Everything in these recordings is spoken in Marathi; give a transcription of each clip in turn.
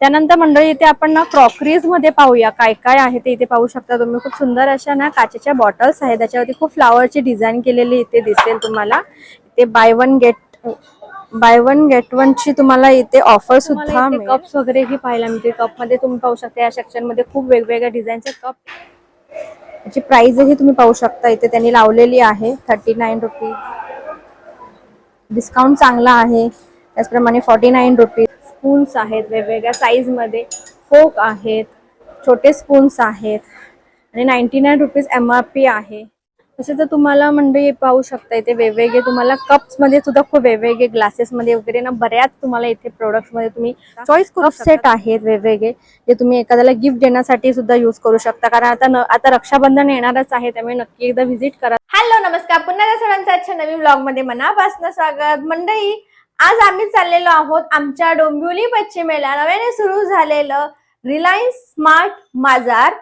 त्यानंतर मंडळी इथे आपण ना क्रॉकरीजमध्ये पाहूया. काय काय आहे ते इथे पाहू शकता तुम्ही. खूप सुंदर अशा ना काचेच्या बॉटल्स आहेत. त्याच्यावरती खूप फ्लावरची डिझाईन केलेली इथे दिसेल तुम्हाला. इथे buy one get buy one get one ची तुम्हाला इथे ऑफर सुद्धा कप्स वगैरे ही पाहायला मिळते कपमध्ये तुम्ही पाहू शकता या सेक्शनमध्ये खूप वेगवेगळ्या डिझाईनचे कप याची प्राइस ही तुम्ही पाहू शकता. इथे त्यांनी लावलेली आहे. थर्टी नाईन रुपीज डिस्काउंट चांगला आहे. त्याचप्रमाणे फॉर्टी नाईन रुपीज स्पून्स आहेत वेगवेगळ्या साईजमध्ये. फोक आहेत छोटे स्पून्स आहेत आणि ninety nine rupees M R P आहे. तसे तर तुम्हाला म्हणजे पाहू शकता इथे वेगवेगळे तुम्हाला कप्समध्ये सुद्धा खूप वेगवेगळे ग्लासेस मध्ये वगैरे ना बऱ्याच तुम्हाला इथे प्रोडक्ट्समध्ये तुम्ही चॉईस करू सेट आहेत वेगवेगळे जे तुम्ही एखाद्याला गिफ्ट देण्यासाठी सुद्धा युज करू शकता. कारण आता न- आता रक्षाबंधन येणारच आहे त्यामुळे नक्की एकदा व्हिजिट करा. हॅलो नमस्कार. पुन्हा सर्वांचं आजच्या नवीन ब्लॉगमध्ये मनापासून स्वागत. मंडळी आज आम्ही चाललेलो आहोत आमच्या डोंबिवली पश्चिमेला नव्याने सुरू झालेलं रिलायन्स स्मार्ट बाजार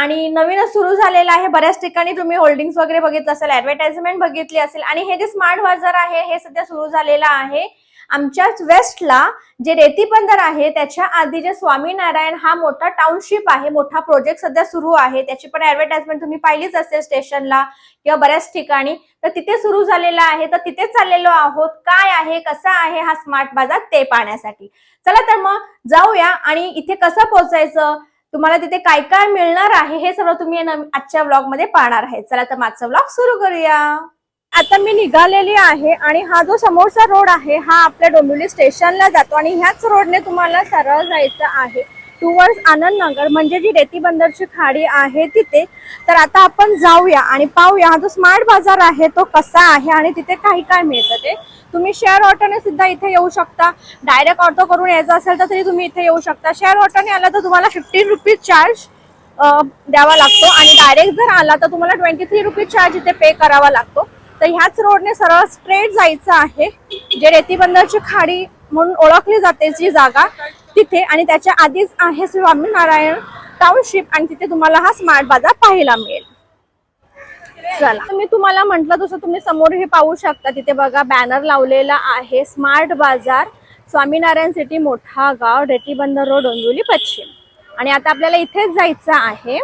आणि नवीनच सुरू झालेलं आहे. बऱ्याच ठिकाणी तुम्ही होल्डिंग्स वगैरे बघितलं असेल ऍडव्हर्टाइजमेंट बघितली असेल. आणि हे जे स्मार्ट बाजार आहे हे सध्या सुरू झालेलं आहे. आमच्याच वेस्टला जे रेती बंदर आहे त्याच्या आधी जे स्वामीनारायण हा मोठा टाउनशिप आहे मोठा प्रोजेक्ट सध्या सुरू आहे. त्याची पण ऍडव्हर्टाइजमेंट तुम्ही पाहिलीच असेल स्टेशनला किंवा बऱ्याच ठिकाणी. तर तिथे सुरू झालेला आहे. तर तिथे चाललेलो आहोत. काय आहे? कसा आहे हा स्मार्ट बाजार? ते पाहण्यासाठी. चला तर मग जाऊया आणि इथे कसं पोहोचायचं? तुम्हाला तिथे काय काय मिळणार आहे? हे सगळं तुम्ही आजच्या व्लॉगमध्ये पाहणार आहे. चला तर मागचा व्लॉग सुरू करूया. आता मी निघालेली आहे आणि हा जो समोरचा रोड आहे हा आपल्या डोंबिवली स्टेशनला जातो आणि ह्याच रोडने तुम्हाला सरळ जायचं आहे टुवर्ड्स आनंद नगर म्हणजे जी रेती बंदरची खाडी आहे तिथे. तर आता आपण जाऊया आणि पाहूया हा जो स्मार्ट बाजार आहे तो कसा आहे आणि तिथे काही काय मिळतं ते. तुम्ही शेअर ऑटोने सुद्धा इथे येऊ शकता. डायरेक्ट ऑटो करून यायचं असेल तर तरी तुम्ही इथे येऊ शकता. शेअर ऑटोने आला तर तुम्हाला फिफ्टीन रुपीज चार्ज द्यावा लागतो आणि डायरेक्ट जर आला तर तुम्हाला ट्वेंटी थ्री रुपीज चार्ज इथे पे करावा लागतो. तर ह्याच रोडने सरळ स्ट्रेट जायचं आहे जे रेती बंदरची खाडी म्हणून ओळखली जाते जी जागा तिथे. आणि त्याच्या आधीच आहे स्वामीनारायण टाउनशिप आणि तिथे तुम्हाला हा स्मार्ट बाजार पाहायला मिळेल. चला. मी तुम्हाला म्हटलं तसं तुम्ही समोर हे पाहू शकता. तिथे बघा बॅनर लावलेला आहे स्मार्ट बाजार स्वामीनारायण सिटी मोठा गाव रेती बंदर रोड डोंबिवली पश्चिम. आणि आता आपल्याला इथेच जायचं आहे.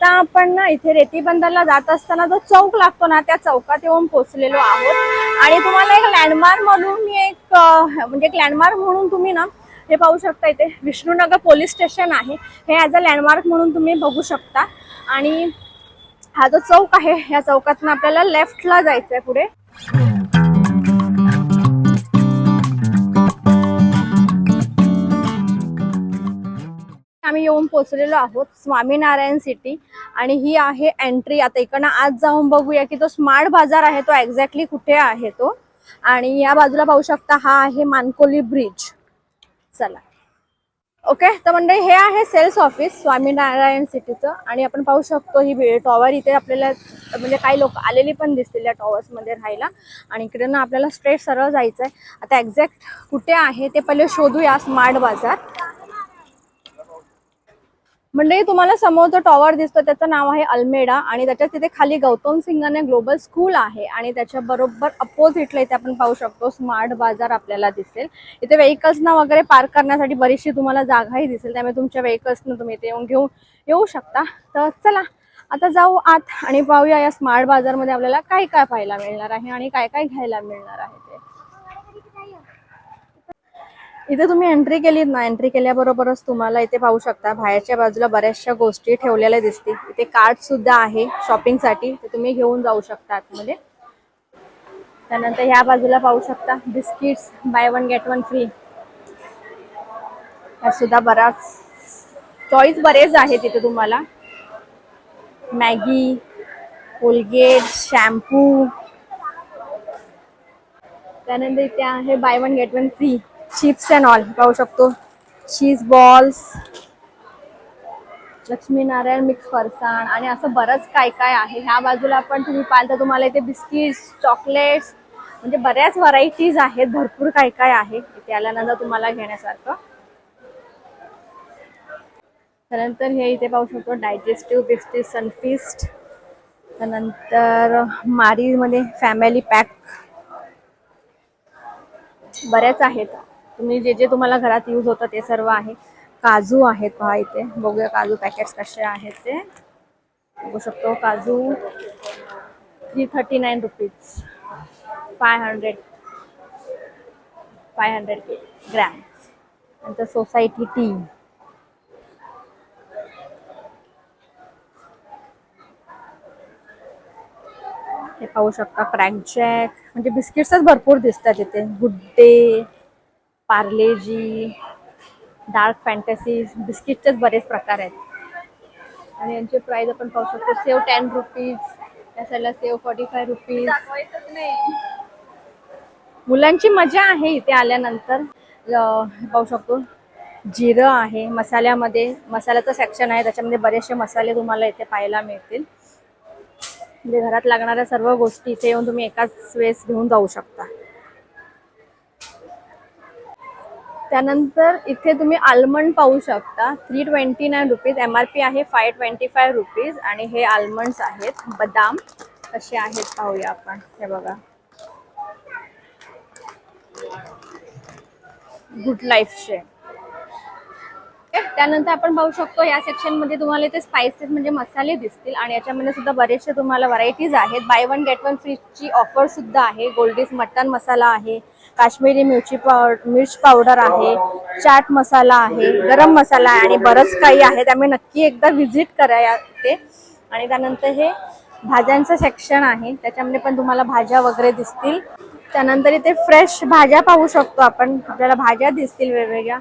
आता आपण ना इथे रेती बंदरला जात असताना जो चौक लागतो ना त्या चौकात येऊन पोहोचलेलो आहोत. आणि तुम्हाला एक लँडमार्क म्हणून मी एक म्हणजे एक लँडमार्क म्हणून तुम्ही ना हे पाहू शकता इथे. विष्णुनगर पोलीस स्टेशन आहे. हे ॲज अ लँडमार्क म्हणून तुम्ही बघू शकता. आणि हा जो चौक आहे या चौकातनं आपल्याला लेफ्टला आहे पुढे. आम्ही येऊन पोहोचलेलो आहोत स्वामीनारायण सिटी आणि ही आहे एंट्री आता इकडनं आज जाऊन बघूया की तो स्मार्ट बाजार आहे तो एक्झॅक्टली कुठे आहे तो? आणि या बाजूला पाहू शकता हा आहे मानकोली ब्रिज चला. ओके तर म्हणजे हे आहे सेल्स ऑफिस स्वामीनारायण सिटीचं. आणि आपण पाहू शकतो ही टॉवर इथे आपल्याला म्हणजे काही लोक आलेली पण दिसतील या टॉवर्समध्ये राहायला. आणि इकडे ना आपल्याला स्ट्रेट सरळ जायचं आहे आता एक्झॅक्ट कुठे आहे ते पहिले शोधूया स्मार्ट बाजार. म्हणजे तुम्हाला समोर जो टॉवर दिसतो त्याचं नाव आहे अल्मेडा आणि त्याच्या तिथे खाली गौतम सिंगाने ग्लोबल स्कूल आहे आणि त्याच्या बरोबर अपोजिटला इथे आपण पाहू शकतो स्मार्ट बाजार आपल्याला दिसेल. इथे व्हेकल्सना वगैरे पार्क करण्यासाठी बरीचशी तुम्हाला जागाही दिसेल त्यामुळे तुमच्या व्हेकल्सनं तुम्ही इथे येऊन घेऊन येऊ शकता. तर चला आता जाऊ आत आणि पाहूया या स्मार्ट बाजारमध्ये आपल्याला काय काय पाहायला मिळणार आहे आणि काय काय घ्यायला मिळणार आहे ते. इथे तुम्ही एंट्री केलीत ना एंट्री केल्याबरोबरच तुम्हाला इथे पाहू शकता बाहेरच्या बाजूला बऱ्याचशा गोष्टी ठेवलेल्या दिसतील. इथे कार्ड सुद्धा आहे शॉपिंगसाठी ते तुम्ही घेऊन जाऊ शकता आतमध्ये म्हणजे. त्यानंतर ह्या बाजूला पाहू शकता biscuits buy one get one free ह्यात सुद्धा बराच चॉईस बरेच आहे तिथे तुम्हाला. मॅगी कोलगेट शॅम्पू त्यानंतर इथे आहे buy one get one free chips and all पाहू शकतो. चीज बॉल्स लक्ष्मीनारायण मिक्स फरसाण आणि असं बरंच काय काय आहे. ह्या बाजूला पण तुम्ही पाहाल तर तुम्हाला इथे बिस्किट्स चॉकलेट्स म्हणजे बऱ्याच व्हरायटीज आहेत. भरपूर काय काय आहे. इथे आल्यानंतर तुम्हाला घेण्यासारखं. त्यानंतर हे इथे पाहू शकतो डायजेस्टिव्ह बिस्किट सनफिस्ट त्यानंतर मारीमध्ये फॅमिली पॅक बऱ्याच आहेत. तुम्ही जे जे तुम्हाला घरात यूज होतं ते सर्व आहे. काजू आहेत पहा इथे. बघूया काजू पॅकेट्स कसे आहेत ते. बघू शकतो काजू three thirty nine rupees five hundred five hundred grams नंतर सोसायटी टी हे पाहू शकता क्रॅकजॅक म्हणजे बिस्किट्सच भरपूर दिसतात इथे. Good day Parle G dark fantasies बिस्किटचेच बरेच प्रकार आहेत. आणि यांचे प्राईज आपण पाहू शकतो. सेव टेन रुपीज त्या साईडला सेव फॉर्टी फाय रुपीज. मुलांची मजा आहे इथे आल्यानंतर. पाहू शकतो. जिरं आहे मसाल्यामध्ये. मसाल्याचं सेक्शन आहे त्याच्यामध्ये बरेचसे मसाले तुम्हाला इथे पाहायला मिळतील. म्हणजे घरात लागणाऱ्या सर्व गोष्टी इथे येऊन तुम्ही एकाच वेळेस घेऊन जाऊ शकता. त्यानंतर इथे तुम्ही आल्मंड पाहू शकता. Three twenty nine rupees M R P आहे फाय ट्वेंटी फाय रुपीज आणि हे आल्मंड्स आहेत. बदाम कसे आहेत पाहूया आपण. हे बघा. गुड लाईफचे त्यानंतर आपण पाहू शकतो या सेक्शनमध्ये तुम्हाला इथे स्पायसेस म्हणजे मसाले दिसतील. आणि याच्यामध्ये सुद्धा बरेचसे तुम्हाला व्हरायटीज आहेत. बाय वन गेट वन फ्रीजची ऑफर सुद्धा आहे. गोल्डीज मटन मसाला आहे. काश्मीरी मिरची पावड मिर्च पावडर आहे चाट मसाला आहे गरम मसाला आहे आणि बरंच काही आहे त्यामुळे नक्की एकदा व्हिजिट करा या ते आणि त्यानंतर हे भाज्यांचं सेक्शन आहे. त्याच्यामध्ये पण तुम्हाला भाज्या वगैरे दिसतील. त्यानंतर इथे फ्रेश भाज्या पाहू शकतो आपण. आपल्याला भाज्या दिसतील वेगवेगळ्या.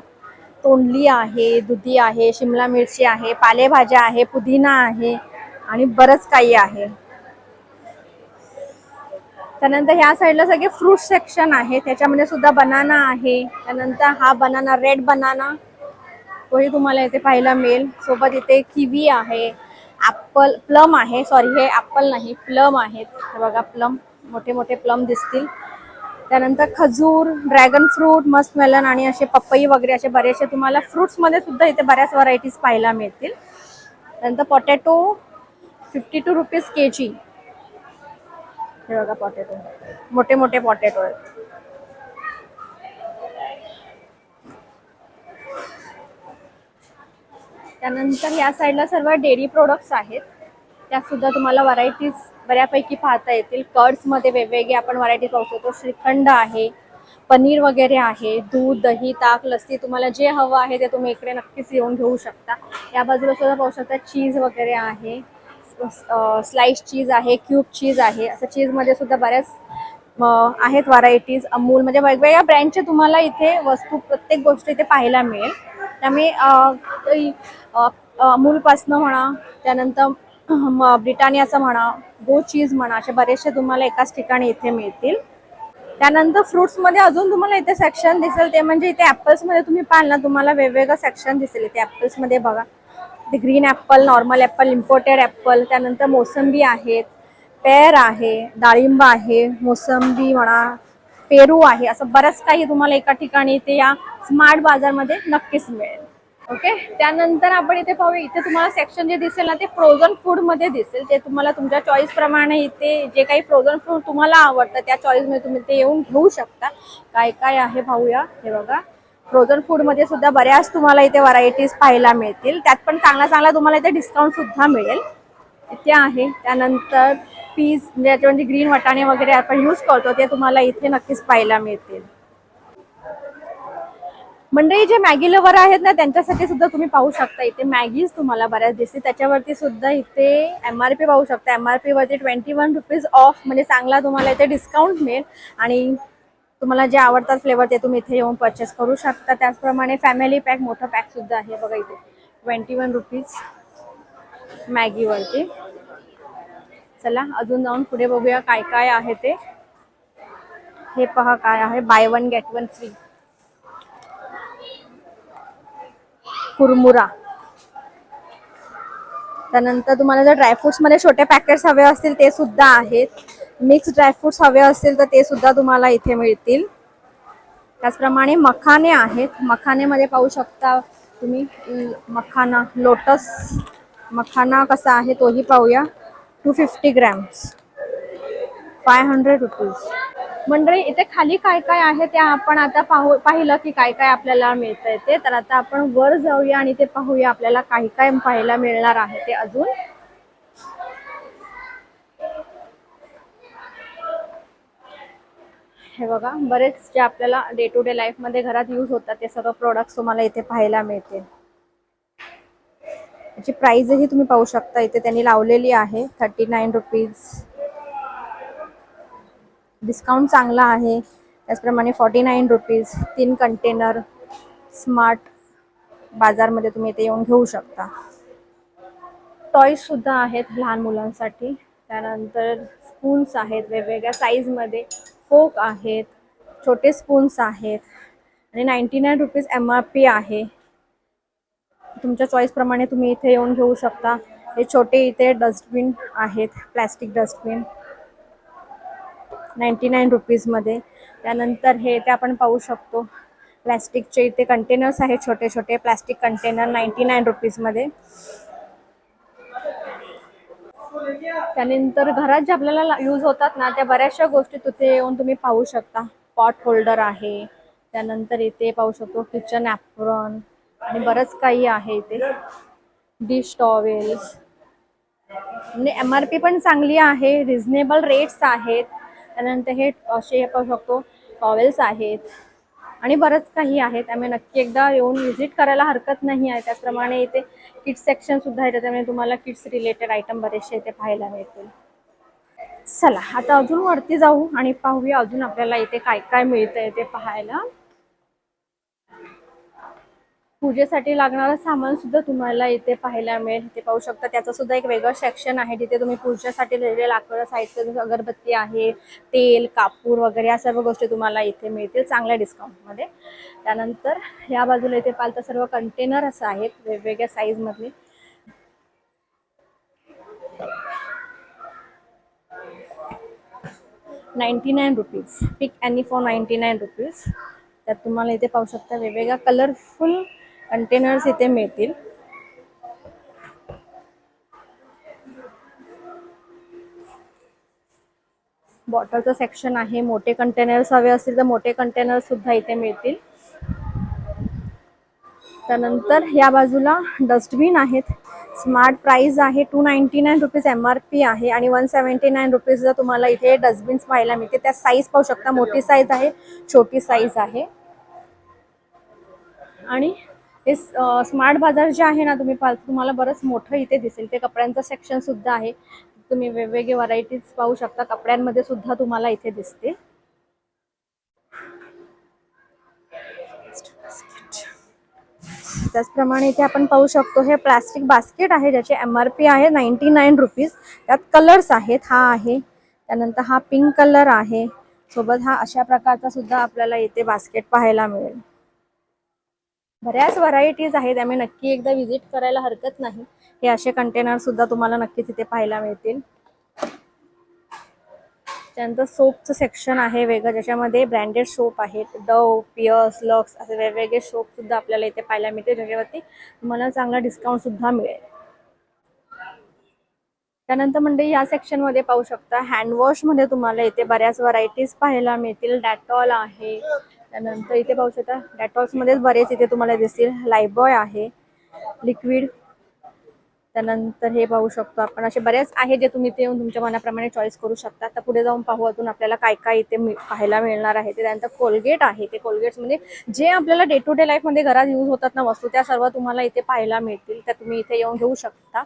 तोंडली आहे दुधी आहे शिमला मिरची आहे पालेभाज्या आहे पुदिना आहे आणि बरंच काही आहे. त्यानंतर ह्या साईडला सगळे फ्रूट सेक्शन आहे त्याच्यामध्ये सुद्धा बनाना आहे. त्यानंतर हा बनाना रेड बनाना तोही तुम्हाला इथे पाहायला मिळेल. सोबत इथे किवी आहे. ॲप्पल प्लम आहे. सॉरी हे ॲप्पल नाही प्लम आहेत. हे बघा प्लम मोठे मोठे प्लम दिसतील. त्यानंतर खजूर ड्रॅगन फ्रूट मस्त मेलन आणि असे पपई वगैरे असे बरेचसे तुम्हाला फ्रुट्समध्ये सुद्धा इथे बऱ्याच व्हरायटीज पाहायला मिळतील. त्यानंतर potato fifty two rupees K G हे बघा पोटॅटो मोठे मोठे पोटॅटो आहेत. त्यानंतर या साईडला सर्व डेअरी प्रोडक्ट्स आहेत. त्यात सुद्धा तुम्हाला व्हरायटीज बऱ्यापैकी पाहता येतील. कर्ड्समध्ये वेगवेगळे आपण व्हरायटी पाहू शकतो. श्रीखंड आहे पनीर वगैरे आहे दूध दही ताक लस्सी तुम्हाला जे हवं आहे ते तुम्ही इकडे नक्कीच येऊन घेऊ शकता. या बाजूला सुद्धा पाहू शकता चीज वगैरे आहे. स्लाइस चीज आहे क्यूब चीज आहे. असं चीजमध्ये सुद्धा बऱ्याच आहेत व्हरायटीज अमूल. म्हणजे वेगवेगळ्या ब्रँडचे तुम्हाला इथे वस्तू प्रत्येक गोष्ट इथे पाहायला मिळेल. त्यामुळे अमूलपासनं म्हणा त्यानंतर ब्रिटानियाचं म्हणा गो चीज म्हणा असे बरेचसे तुम्हाला एकाच ठिकाणी इथे मिळतील. त्यानंतर फ्रुट्समध्ये अजून तुम्हाला इथे सेक्शन दिसेल ते म्हणजे इथे ॲपल्समध्ये तुम्ही पाहाल ना तुम्हाला वेगवेगळं सेक्शन दिसेल. इथे ॲपल्समध्ये बघा. Green apple normal apple imported apple त्यानंतर मोसंबी आहेत पेर आहे डाळिंब आहे मोसंबी म्हणा पेरू आहे असं बरंच काही तुम्हाला एका ठिकाणी इथे या स्मार्ट बाजारमध्ये नक्कीच मिळेल. ओके त्यानंतर आपण इथे पाहूया इथे तुम्हाला सेक्शन जे दिसेल ना ते फ्रोझन फूडमध्ये दिसेल. ते तुम्हाला तुमच्या चॉईस प्रमाणे इथे जे काही फ्रोझन फूड तुम्हाला आवडतं त्या चॉईसमध्ये तुम्ही ते येऊन घेऊ शकता. काय काय आहे पाहूया हे बघा. फ्रोझन फूडमध्ये सुद्धा बऱ्याच तुम्हाला इथे व्हरायटीज पाहायला मिळतील. त्यात पण चांगला चांगला तुम्हाला इथे डिस्काउंट सुद्धा मिळेल. इथे आहे. त्यानंतर पीज म्हणजे ग्रीन वाटाणे वगैरे आपण यूज करतो. ते तुम्हाला इथे नक्कीच पाहायला मिळतील. मंडळी जे मॅगी लवर आहेत ना त्यांच्यासाठी सुद्धा तुम्ही पाहू शकता. इथे मॅगीज तुम्हाला बऱ्याच दिसतील. त्याच्यावरती सुद्धा इथे एम आर पी पाहू शकता. एम आर पी वरती ट्वेंटी वन रुपीज ऑफ म्हणजे चांगला तुम्हाला इथे डिस्काउंट मिळेल. आणि तुम्हाला जे आवडतात फ्लेवर ते तुम्ही इथे येऊन परचेस करू शकता. त्याचप्रमाणे फॅमिली पॅक मोठं पॅक सुद्धा आहे बघा इथे. ट्वेंटी वन रुपीज मॅगीवरती चला अजून जाऊन पुढे बघूया काय काय आहे ते. हे पहा काय आहे. Buy one get one free कुरमुरा. त्यानंतर तुम्हाला जर ड्रायफ्रुट्समध्ये छोटे पॅकेट्स हवे असतील ते सुद्धा आहेत. मिक्स ड्रायफ्रुट्स हवे असतील तर ते सुद्धा तुम्हाला इथे मिळतील. त्याचप्रमाणे मखाने आहेत. मखानेमध्ये पाहू शकता तुम्ही मखाना लोटस मखाना कसा आहे तोही पाहूया. Two fifty grams five hundred rupees मंडळी इथे खाली काय काय आहे ते आपण आता पाहू पाहिलं की काय काय आपल्याला मिळतंय ते. तर आता आपण वर जाऊया आणि ते पाहूया आपल्याला काही काय पाहायला मिळणार आहे ते अजून. हे बघा. बरेच जे आपल्याला डे टू डे लाईफमध्ये घरात यूज होतात ते सर्व प्रोडक्ट्स तुम्हाला इथे पाहायला मिळतील याची प्राइसही तुम्ही पाहू शकता. इथे त्यांनी लावलेली आहे थर्टी नाईन रुपीज डिस्काउंट चांगला आहे. त्याचप्रमाणे फॉर्टी नाईन रुपीज तीन कंटेनर स्मार्ट बाजारमध्ये तुम्ही इथे येऊन घेऊ शकता. टॉईज सुद्धा आहेत लहान मुलांसाठी. त्यानंतर स्पून्स आहेत वेगवेगळ्या साईजमध्ये फोक आहेत छोटे स्पून्स आहेत आणि ninety nine rupees M R P आहे. तुमच्या चॉईसप्रमाणे तुम्ही इथे येऊन घेऊ शकता. हे छोटे इथे डस्टबिन आहेत प्लॅस्टिक डस्टबिन नाईन्टी नाईन रुपीजमध्ये त्यानंतर हे इथे आपण पाहू शकतो. प्लॅस्टिकचे इथे कंटेनर्स आहेत छोटे छोटे प्लॅस्टिक कंटेनर नाईन्टी नाईन रुपीजमध्ये त्यानंतर घरात जे आपल्याला यूज होतात ना त्या बऱ्याचशा गोष्टी तिथे येऊन तुम्ही पाहू शकता. पॉट होल्डर आहे त्यानंतर इथे पाहू शकतो किचन ॲप्रॉन आणि बरंच काही आहे इथे. डिश टॉवेल्स म्हणजे एम आर पी पण चांगली आहे रिझनेबल रेट्स आहेत. त्यानंतर हे असे पाहू शकतो टॉवेल्स आहेत. आणि बरंच काही आहे. त्यामुळे नक्की एकदा येऊन व्हिजिट करायला हरकत नाही आहे. त्याचप्रमाणे इथे किड्स सेक्शन सुद्धा आहे. त्याच्यामुळे तुम्हाला किड्स रिलेटेड आयटम बरेचसे इथे पाहायला मिळतील. चला आता अजून वरती जाऊ आणि पाहूया अजून आपल्याला इथे काय काय मिळतंय ते पाहायला. पूजेसाठी लागणारं सामान सुद्धा तुम्हाला इथे पाहायला मिळेल. इथे पाहू शकता त्याचं सुद्धा एक वेगळं सेक्शन आहे. तिथे तुम्ही पूजेसाठी लिहिलेले लाकडं साहित्य अगरबत्ती आहे तेल कापूर वगैरे या सर्व गोष्टी तुम्हाला इथे मिळतील चांगल्या डिस्काउंटमध्ये त्यानंतर या बाजूला इथे पाहाल तर सर्व कंटेनर असं आहेत वेगवेगळ्या साईजमधले ninety nine rupees pick any for ninety nine rupees त्यात तुम्हाला इथे पाहू शकता वेगवेगळ्या कलरफुल कंटेनर्स इथे मिळतील. बॉटलचं सेक्शन आहे. मोठे कंटेनर्स हवे असतील तर मोठे कंटेनर सुद्धा इथे मिळतील. त्यानंतर या बाजूला डस्टबिन आहेत. स्मार्ट प्राइस आहे. Two ninety nine rupees M R P आहे आणि वन सेवन्टी नाईन रुपीजला तुम्हाला इथे डस्टबिन्स पाहायला मिळते त्या साईज पाहू शकता. मोठी साईज आहे छोटी साईज आहे. आणि हे स्मार्ट बाजार जे आहे ना तुम्ही पाल तुम्हाला बरंच मोठं इथे दिसेल. ते कपड्यांचं सेक्शन सुद्धा आहे. तुम्ही वेगवेगळे व्हरायटीज पाहू शकता. कपड्यांमध्ये सुद्धा तुम्हाला इथे दिसतील. त्याचप्रमाणे इथे आपण पाहू शकतो हे प्लास्टिक बास्केट आहे ज्याचे एम आर पी आहे नाईन्टी नाईन रुपीज त्यात कलर्स आहेत. हा आहे. त्यानंतर हा पिंक कलर आहे. सोबत हा अशा प्रकारचा सुद्धा आपल्याला इथे बास्केट पाहायला मिळेल. बऱ्याच व्हरायटीज आहेत त्यामुळे नक्की एकदा व्हिजिट करायला हरकत नाही. हे असे कंटेनर सुद्धा तुम्हाला नक्की तिथे पाहायला मिळतील. त्यानंतर सोपचं सेक्शन आहे वेगळं ज्याच्यामध्ये ब्रँडेड सोप आहेत. डव पियर्स लक्स असे वेगवेगळे सोप सुद्धा आपल्याला इथे पाहायला मिळते ज्याच्यावरती तुम्हाला चांगला डिस्काउंट सुद्धा मिळेल. त्यानंतर म्हणजे या सेक्शनमध्ये पाहू शकता हँडवॉशमध्ये तुम्हाला इथे बऱ्याच व्हरायटीज पाहायला मिळतील. डॅटॉल आहे. त्यानंतर इथे पाहू शकता डॅटॉल्समध्येच बरेच इथे तुम्हाला दिसतील. लायबॉय आहे लिक्विड त्यानंतर हे पाहू शकतो आपण. असे बरेच आहे जे तुम्ही इथे येऊन तुमच्या मनाप्रमाणे चॉईस करू शकता. तर पुढे जाऊन पाहू अजून आपल्याला काय काय इथे पाहायला मिळणार आहे. ते त्यानंतर कोलगेट आहे. ते कोलगेट्समध्ये म्हणजे जे आपल्याला डे टू डे लाईफमध्ये घरात यूज होतात ना वस्तू त्या सर्व तुम्हाला इथे पाहायला मिळतील. त्या तुम्ही इथे येऊन घेऊ शकता.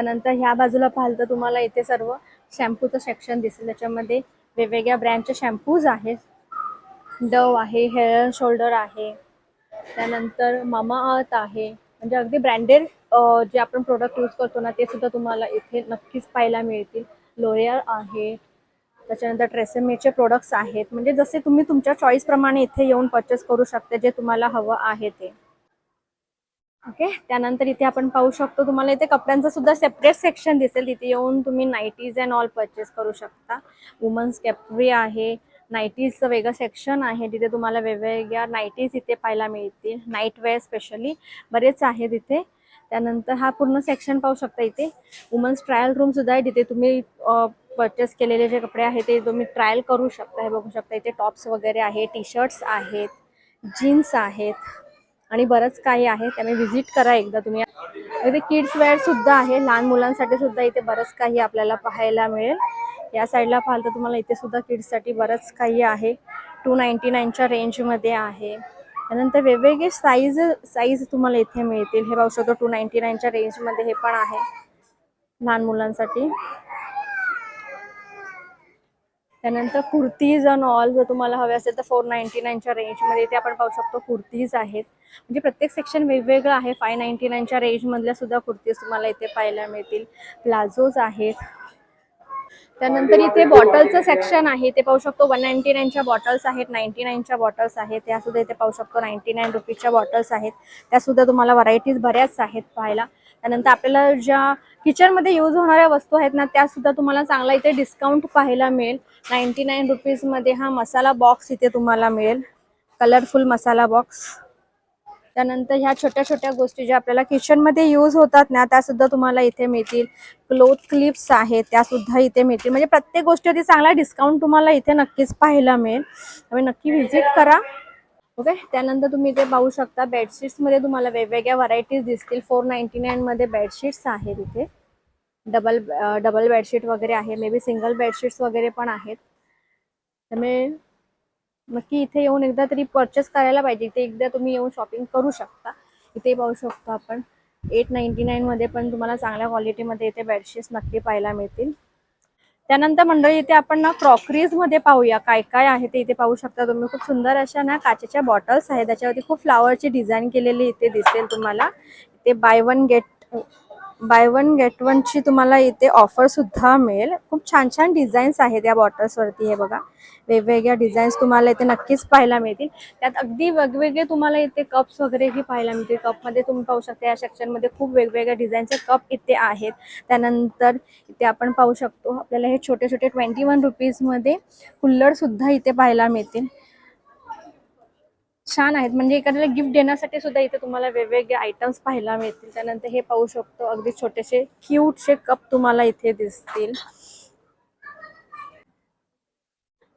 त्यानंतर ह्या बाजूला पाहाल तर तुम्हाला इथे सर्व शॅम्पूचं सेक्शन दिसेल. त्याच्यामध्ये वेगवेगळ्या ब्रँडचे शॅम्पूज आहेत. डव आहे हेअर अँड शोल्डर आहे. त्यानंतर मामा अर्थ आहे. म्हणजे अगदी ब्रँडेड जे आपण प्रोडक्ट यूज करतो ना ते सुद्धा तुम्हाला इथे नक्कीच पाहायला मिळतील. लोरियल आहे. त्याच्यानंतर ट्रेसेमेचे प्रोडक्ट्स आहेत. म्हणजे जसे तुम्ही तुमच्या चॉईसप्रमाणे इथे येऊन परचेस करू शकता जे तुम्हाला हवं आहे ते. ओके? त्यानंतर इथे आपण पाहू शकतो तुम्हाला इथे कपड्यांचं सुद्धा सेपरेट सेक्शन दिसेल. तिथे येऊन तुम्ही नाईटीज अँड ऑल परचेस करू शकता. वुमन्स कॅपरी आहे नाईटीजचं वेगळं सेक्शन आहे. तिथे तुम्हाला वेगवेगळ्या नाईटीज इथे पाहायला मिळतील. नाईट वेअर स्पेशली बरेच आहेत इथे. त्यानंतर हा पूर्ण सेक्शन पाहू शकता इथे. वुमन्स ट्रायल रूम सुद्धा आहे. तिथे तुम्ही परचेस केलेले जे कपडे आहेत ते तुम्ही ट्रायल करू शकता. हे बघू शकता इथे टॉप्स वगैरे आहे टी शर्ट्स आहेत जीन्स आहेत. आणि बरंच काही आहे त्यामुळे व्हिजिट करा एकदा तुम्ही. इथे किड्स वेअर सुद्धा आहे लहान मुलांसाठी सुद्धा इथे बरंच काही आपल्याला पाहायला मिळेल. या साईडला पाहाल तर तुम्हाला इथे सुद्धा किड्ससाठी बरंच काही आहे. टू नाईन्टी नाईनच्या रेंजमध्ये आहे. त्यानंतर वेगवेगळे साईज साईज तुम्हाला इथे मिळतील. हे पाहू शकतो टू नाईन्टी नाईनच्या रेंजमध्ये हे पण आहे. लहान मुलांसाठी. त्यानंतर कुर्तीज अन ऑल जर तुम्हाला हवे असेल तर फोर नाईन्टी नाईनच्या रेंजमध्ये इथे आपण पाहू शकतो कुर्तीज आहेत. म्हणजे प्रत्येक सेक्शन वेगवेगळं आहे. फाय नाईन्टी नाईनच्या रेंजमधल्या सुद्धा कुर्तीज तुम्हाला इथे पाहायला मिळतील. प्लाझोज आहेत. त्यानंतर इथे बॉटलचं सेक्शन आहे. ते पाहू शकतो वन नाईन्टी नाईनच्या बॉटल्स आहेत नाईन्टी नाईनच्या बॉटल्स आहेत. त्या सुद्धा इथे पाहू शकतो नाईन्टी नाईन रुपीजच्या बॉटल्स आहेत. त्या सुद्धा तुम्हाला व्हरायटीज बऱ्याच आहेत पाहायला. त्यानंतर आपल्याला ज्या किचनमध्ये यूज होणाऱ्या वस्तू आहेत ना त्या सुद्धा तुम्हाला चांगला इथे डिस्काउंट पाहायला मिळेल. नाईन्टी नाईन रुपीजमध्ये हा मसाला बॉक्स इथे तुम्हाला मिळेल. कलरफुल मसाला बॉक्स त्यानंतर ह्या छोट्या छोट्या गोष्टी ज्या आपल्याला किचनमध्ये यूज होतात ना त्या सुद्धा तुम्हाला इथे मिळतील. क्लोथ क्लिप्स आहेत त्या सुद्धा इथे मिळतील. म्हणजे प्रत्येक गोष्टीवरती चांगला डिस्काउंट तुम्हाला इथे नक्कीच पाहायला मिळेल. त्यामुळे नक्की व्हिजिट करा. ओके त्यानंतर तुम्ही इथे पाहू शकता बेडशीट्समध्ये तुम्हाला वेगवेगळ्या व्हरायटीज दिसतील. फोर नाईन्टी नाईनमध्ये बेडशीट्स आहेत इथे. डबल डबल बेडशीट वगैरे आहे. मे बी सिंगल बेडशीट्स वगैरे पण आहेत. त्यामुळे नक्की इथे येऊन एकदा तरी परचेस करायला पाहिजे. इथे एकदा तुम्ही येऊन शॉपिंग करू शकता. इथे पाहू शकतो आपण. एट नाईन्टी नाईनमध्ये पण तुम्हाला चांगल्या क्वालिटीमध्ये इथे बेडशीट्स नक्की पाहायला मिळतील. त्यानंतर मंडळी इथे आपण ना क्रॉकरीजमध्ये पाहूया. काय काय आहे ते इथे पाहू शकता तुम्ही. खूप सुंदर अशा ना काचेच्या बॉटल्स आहेत. त्याच्यावरती खूप फ्लावरची डिझाईन केलेली इथे दिसेल तुम्हाला. इथे buy one get buy one get वनची तुम्हाला इथे ऑफर सुद्धा मिळेल. खूप छान छान डिझाईन्स आहेत या बॉटल्सवरती हे बघा. वेगवेगळ्या डिझाईन्स तुम्हाला इथे नक्कीच पाहायला मिळतील. त्यात अगदी वेगवेगळे तुम्हाला इथे कप्स वगैरेही पाहायला मिळतील. कपमध्ये तुम्ही पाहू शकता या सेक्शनमध्ये खूप वेगवेगळ्या डिझाईनचे कप इथे आहेत. त्यानंतर इथे आपण पाहू शकतो आपल्याला हे छोटे छोटे ट्वेंटी वन रुपीजमध्ये कुल्लर सुद्धा इथे पाहायला मिळतील. छान आहेत. म्हणजे एखाद्याला गिफ्ट देण्यासाठी सुद्धा इथे तुम्हाला वेगवेगळे आयटम्स पाहायला मिळतील. त्यानंतर हे पाहू शकतो अगदी छोटेसे क्यूटसे कप तुम्हाला इथे दिसतील.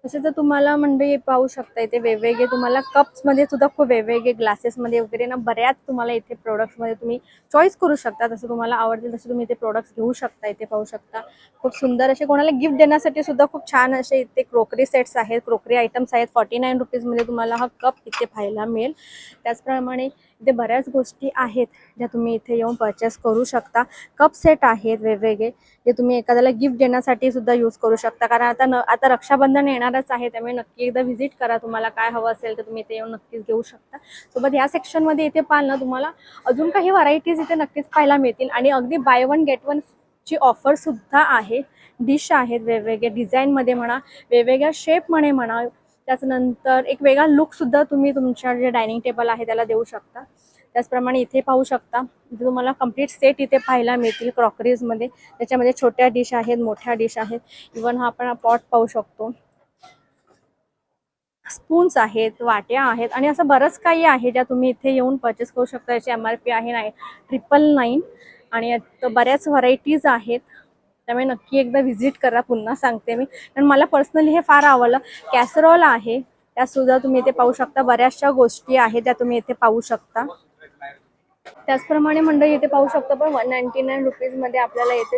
तसे तर तुम्हाला म्हणजे पाहू शकता इथे वेगवेगळे तुम्हाला कप्समध्ये सुद्धा खूप वेगवेगळे ग्लासेसमध्ये वगैरे ना बऱ्याच तुम्हाला इथे प्रोडक्ट्समध्ये तुम्ही चॉईस करू शकता. जसं तुम्हाला आवडतील तसे तुम्ही इथे प्रोडक्ट्स घेऊ शकता इथे पाहू शकता. खूप सुंदर असे कोणाला गिफ्ट देण्यासाठी सुद्धा खूप छान असे इथे क्रोकरी सेट्स आहेत क्रोकरी आयटम्स आहेत. फॉर्टी नाईन रुपीजमध्ये तुम्हाला हा कप इथे पाहायला मिळेल. त्याचप्रमाणे इथे बऱ्याच गोष्टी आहेत ज्या तुम्ही इथे येऊन परचेस करू शकता. कप सेट आहेत वेगवेगळे जे तुम्ही एखाद्याला गिफ्ट देण्यासाठी सुद्धा यूज करू शकता. कारण आता न आता रक्षाबंधन येणारच आहे त्यामुळे नक्की एकदा व्हिजिट करा. तुम्हाला काय हवं असेल तर तुम्ही इथे येऊन नक्कीच घेऊ शकता. सोबत या सेक्शनमध्ये इथे पाहाल ना तुम्हाला अजून काही व्हरायटीज इथे नक्कीच पाहायला मिळतील. आणि अगदी बाय वन गेट वन ची ऑफर सुद्धा आहे. डिश आहेत वेगवेगळे डिझाईनमध्ये म्हणा वेगवेगळ्या शेपमध्ये म्हणा त्याच्यानंतर एक वेगळा लुकसुद्धा तुम्ही तुमच्या जे डायनिंग टेबल आहे त्याला देऊ शकता. त्याचप्रमाणे इथे पाहू शकता इथे तुम्हाला कंप्लीट सेट इथे पाहायला मिळतील क्रॉकरीजमध्ये त्याच्यामध्ये छोट्या डिश आहेत मोठ्या डिश आहेत. इवन हा आपण पॉट पाहू शकतो. स्पून्स आहेत वाट्या आहेत आणि असं बरंच काही आहे ज्या तुम्ही इथे येऊन परचेस करू शकता. याची एम आर पी आहे नाही ट्रिपल नाईन आणि बऱ्याच व्हरायटीज आहेत. त्यामुळे नक्की एकदा व्हिजिट करा पुन्हा सांगते मी. कारण मला पर्सनली हे फार आवडलं. कॅसरॉल आहे त्या सुद्धा तुम्ही इथे पाहू शकता. बऱ्याचशा गोष्टी आहेत त्या तुम्ही इथे पाहू शकता. त्याचप्रमाणे मंडळी इथे पाहू शकतो पण वन नाईन्टी नाईन रुपीजमध्ये आपल्याला इथे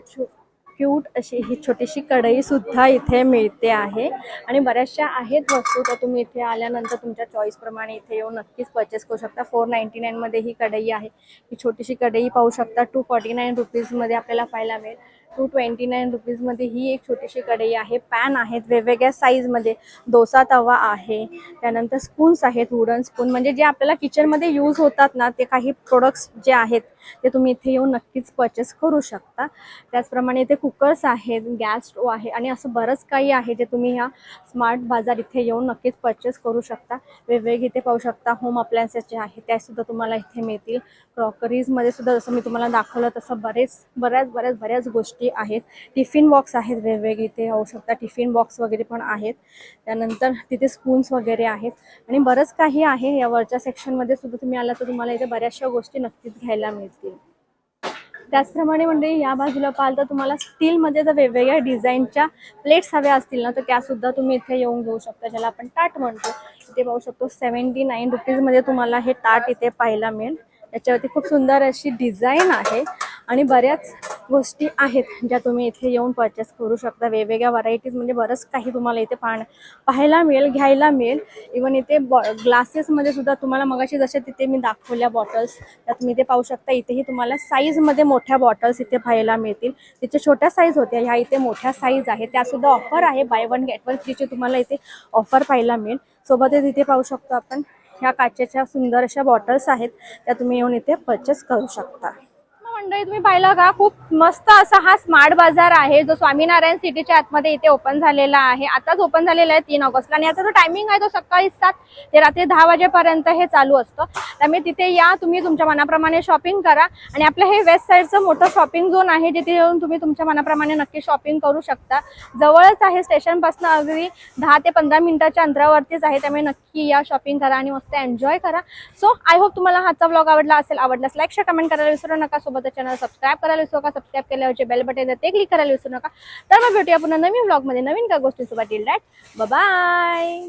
क्यूट अशी ही छोटीशी कढई सुद्धा इथे मिळते आहे. आणि बऱ्याचशा आहेत वस्तू तर तुम्ही इथे आल्यानंतर तुमच्या चॉईसप्रमाणे इथे येऊन नक्कीच परचेस करू शकता. फोर नाईन्टी नाईनमध्ये ही कढई आहे. ही छोटीशी कढई पाहू शकता. टू फॉर्टी नाईन रुपीजमध्ये आपल्याला पाहायला मिळेल. टू ट्वेंटी नाईन रुपीजमध्ये ही एक छोटीशी कढई आहे. पॅन आहेत वेगवेगळ्या साईजमध्ये डोसा तवा आहे. त्यानंतर स्पून्स आहेत वुडन स्पून म्हणजे जे आपल्याला किचनमध्ये यूज होतात ना ते काही प्रोडक्ट्स जे आहेत ते तुम्ही इथे येऊन नक्कीच परचेस करू शकता. त्याचप्रमाणे इथे कुकर्स आहेत गॅस स्टोव आहे आणि असं बरंच काही आहे जे तुम्ही ह्या स्मार्ट बाजार इथे येऊन नक्कीच परचेस करू शकता. वेगवेगळे इथे पाहू शकता होम अप्लायन्सेस जे आहेत त्यासुद्धा तुम्हाला इथे मिळतील. क्रॉकरीजमध्ये सुद्धा जसं मी तुम्हाला दाखवलं तसं बरेच बऱ्याच बऱ्याच बऱ्याच गोष्टी गोष्टी आहेत. टिफिन बॉक्स आहेत वेगवेगळे इथे होऊ शकता. टिफिन बॉक्स वगैरे पण आहेत. त्यानंतर तिथे स्पून्स वगैरे आहेत. आणि बरंच काही आहे. या वरच्या सेक्शनमध्ये सुद्धा तुम्ही आला तर तुम्हाला इथे बऱ्याचशा गोष्टी नक्कीच घ्यायला मिळतील. त्याचप्रमाणे म्हणजे या बाजूला पाहाल तर तुम्हाला स्टीलमध्ये जर वेगवेगळ्या डिझाईनच्या प्लेट्स हव्या असतील ना तर त्यासुद्धा तुम्ही इथे येऊन घेऊ शकता ज्याला आपण ताट म्हणतो. इथे पाहू शकतो सेवन्टी नाईन रुपीजमध्ये तुम्हाला हे ताट इथे पाहायला मिळेल. त्याच्यावरती खूप सुंदर अशी डिझाईन आहे. आणि बऱ्याच गोष्टी आहेत ज्या तुम्ही इथे येऊन परचेस करू शकता. वेगवेगळ्या व्हरायटीज म्हणजे बरंच काही तुम्हाला इथे पाहण पाहायला मिळेल घ्यायला मिळेल. इवन इथे बॉ ग्लासेसमध्ये सुद्धा तुम्हाला मगाशी जसे तिथे मी दाखवल्या बॉटल्स त्या तुम्ही इथे पाहू शकता. इथेही तुम्हाला साईजमध्ये मोठ्या बॉटल्स इथे पाहायला मिळतील. तिथे छोट्या साईज होत्या ह्या इथे मोठ्या साईज आहे त्यासुद्धा ऑफर आहे. बाय वन गेट वन फ्रीची तुम्हाला इथे ऑफर पाहायला मिळेल. सोबतच इथे पाहू शकतो आपण ह्या काचेच्या सुंदर अशा बॉटल्स आहेत. त्या तुम्ही येऊन इथे परचेस करू शकता. मंडळी तुम्ही पाहिलं का? खूप मस्त असा हा स्मार्ट बाजार आहे जो स्वामीनारायण सिटीच्या आतमध्ये इथे ओपन झालेला आहे. आताच ओपन झालेला आहे तीन ऑगस्टला आणि याचा जो टायमिंग आहे तो सकाळी सात ते रात्री दहा वाजेपर्यंत हे चालू असतं. त्यामुळे तिथे या तुम्ही तुमच्या मनाप्रमाणे शॉपिंग करा. आणि आपलं हे वेस्ट साईडचं मोठं शॉपिंग झोन आहे जिथे येऊन तुम्ही तुमच्या मनाप्रमाणे नक्की शॉपिंग करू शकता. जवळच आहे स्टेशनपासून अगदी दहा ते पंधरा मिनिटाच्या अंतरावरतीच आहे त्यामुळे नक्की या शॉपिंग करा आणि मस्त एन्जॉय करा. सो आय होप तुम्हाला हाचा ब्लॉग आवडला असेल आवडल्यास लाईक शेअर कमेंट करायला विसरू नका. सोबत चॅनल सबस्क्राईब करायला विसरू नका. सबस्क्राईब केल्यावरचे बेल बटन ते क्लिक करायला विसरू नका. तर मग भेटूया पुन्हा नवीन ब्लॉगमध्ये नवीन काय गोष्टींसोबत? Till that by